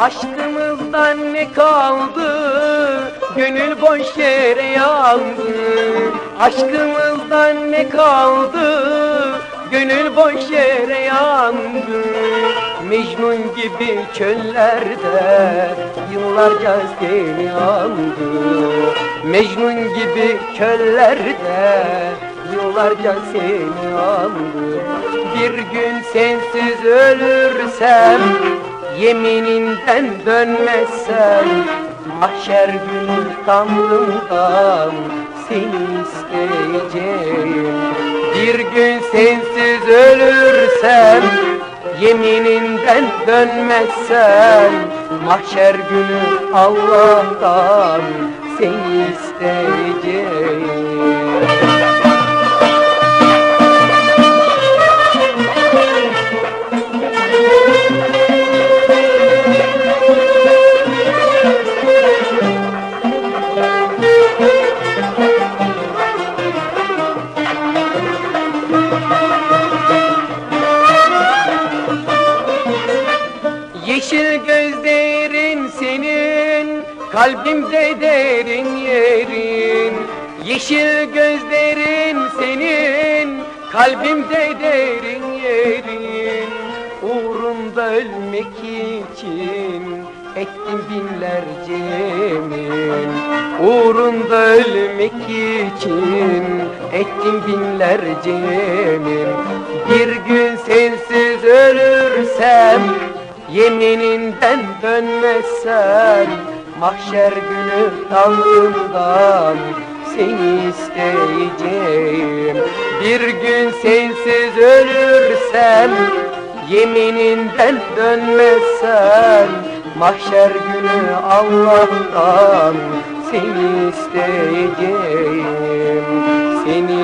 Aşkımızdan ne kaldı? Gönül boş yere yandı. Aşkımızdan ne kaldı? Gönül boş yere yandı. Mecnun gibi çöllerde yıllarca seni andı. Mecnun gibi çöllerde yıllarca seni andı. Bir gün sensiz ölürsem Yemininden dönmezsen Mahşer günü Tanrım'dan Seni isteyeceğim. Bir gün sensiz ölürsem Yemininden dönmezsen Mahşer günü Allah'tan Seni isteyeceğim senin Kalbimde derin yerin. Yeşil gözlerin senin Kalbimde derin yerin. Uğrunda ölmek için Ettim binlerce yemin. Uğrunda ölmek için Ettim binlerce yemin Yemininden dönmezsen Mahşer günü Tanrım'dan Seni isteyeceğim. Bir gün sensiz ölürsem Yemininden dönmezsen Mahşer günü Allah'tan Seni isteyeceğim. Seni